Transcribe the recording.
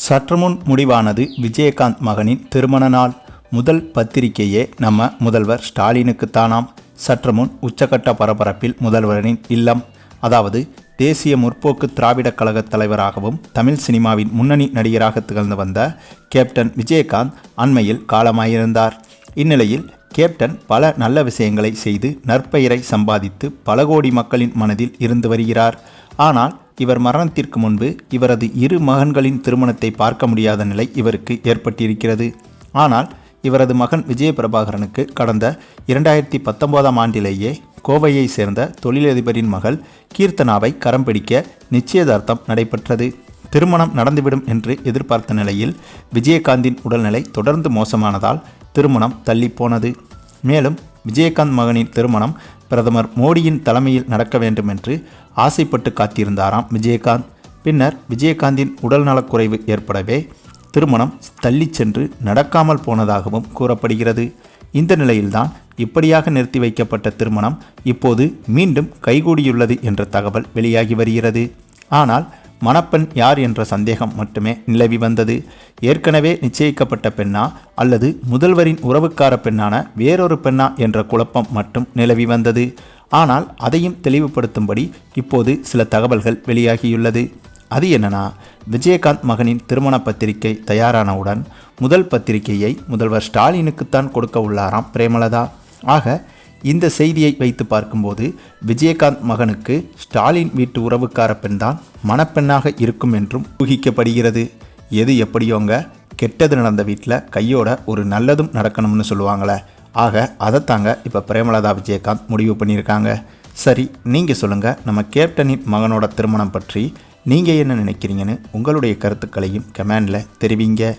சற்றுமுன் முடிவானது விஜயகாந்த் மகனின் திருமண நாள். முதல் பத்திரிகையே நம்ம முதல்வர் ஸ்டாலினுக்குத்தானாம். சற்றுமுன் உச்சகட்ட பரபரப்பில் முதல்வரின் இல்லம். அதாவது தேசிய முற்போக்கு திராவிடக் கழகத் தலைவராகவும் தமிழ் சினிமாவின் முன்னணி நடிகராக திகழ்ந்து வந்த கேப்டன் விஜயகாந்த் அண்மையில் காலமாயிருந்தார். இந்நிலையில் கேப்டன் பல நல்ல விஷயங்களை செய்து நற்பெயரை சம்பாதித்து பல கோடி மக்களின் மனதில் இருந்து வருகிறார். ஆனால் இவர் மரணத்திற்கு முன்பு இவரது இரு மகன்களின் திருமணத்தை பார்க்க முடியாத நிலை இவருக்கு ஏற்பட்டிருக்கிறது. ஆனால் இவரது மகன் விஜய பிரபாகரனுக்கு கடந்த இரண்டாயிரத்தி பத்தொன்பதாம் ஆண்டிலேயே கோவையை சேர்ந்த தொழிலதிபரின் மகள் கீர்த்தனாவை கரம் பிடிக்க நிச்சயதார்த்தம் நடைபெற்றது. திருமணம் நடந்துவிடும் என்று எதிர்பார்த்த நிலையில் விஜயகாந்தின் உடல்நிலை தொடர்ந்து மோசமானதால் திருமணம் தள்ளிப்போனது மேலும் விஜயகாந்த் மகனின் திருமணம் பிரதமர் மோடியின் தலைமையில் நடக்க வேண்டும் என்று ஆசைப்பட்டு காத்திருந்தாராம் விஜயகாந்த். பின்னர் விஜயகாந்தின் உடல்நலக்குறைவு ஏற்படவே திருமணம் தள்ளிச் சென்று நடக்காமல் போனதாகவும் கூறப்படுகிறது. இந்த நிலையில்தான் இப்படியாக நிறுத்தி வைக்கப்பட்ட திருமணம் இப்போது மீண்டும் கைகூடியுள்ளது என்ற தகவல் வெளியாகி வருகிறது. ஆனால் மணப்பெண் யார் என்ற சந்தேகம் மட்டுமே நிலவி வந்தது. ஏற்கனவே நிச்சயிக்கப்பட்ட பெண்ணா அல்லது முதல்வரின் உறவுக்கார பெண்ணான வேறொரு பெண்ணா என்ற குழப்பம் மட்டும் நிலவி வந்தது. ஆனால் அதையும் தெளிவுபடுத்தும்படி இப்போது சில தகவல்கள் வெளியாகியுள்ளது. அது என்னன்னா விஜயகாந்த் மகனின் திருமண பத்திரிகை தயாரானவுடன் முதல் பத்திரிகையை முதல்வர் ஸ்டாலினுக்குத்தான் கொடுக்க உள்ளாராம் பிரேமலதா. ஆக இந்த செய்தியை வைத்து பார்க்கும்போது விஜயகாந்த் மகனுக்கு ஸ்டாலின் வீட்டு உறவுக்கார பெண்தான் மணப்பெண்ணாக இருக்கும் என்றும் ஊகிக்கப்படுகிறது. எது எப்படியோங்க? கெட்டது நடந்த வீட்டில் கையோட ஒரு நல்லதும் நடக்கணும்னு சொல்லுவாங்களே. ஆக அதைத்தாங்க இப்போ பிரேமலதா விஜயகாந்த் முடிவு பண்ணியிருக்காங்க. சரி நீங்கள் சொல்லுங்கள் நம்ம கேப்டனின் மகனோட திருமணம் பற்றி நீங்கள் என்ன நினைக்கிறீங்கன்னு உங்களுடைய கருத்துக்களையும் கமெண்டில் தெரிவிங்க.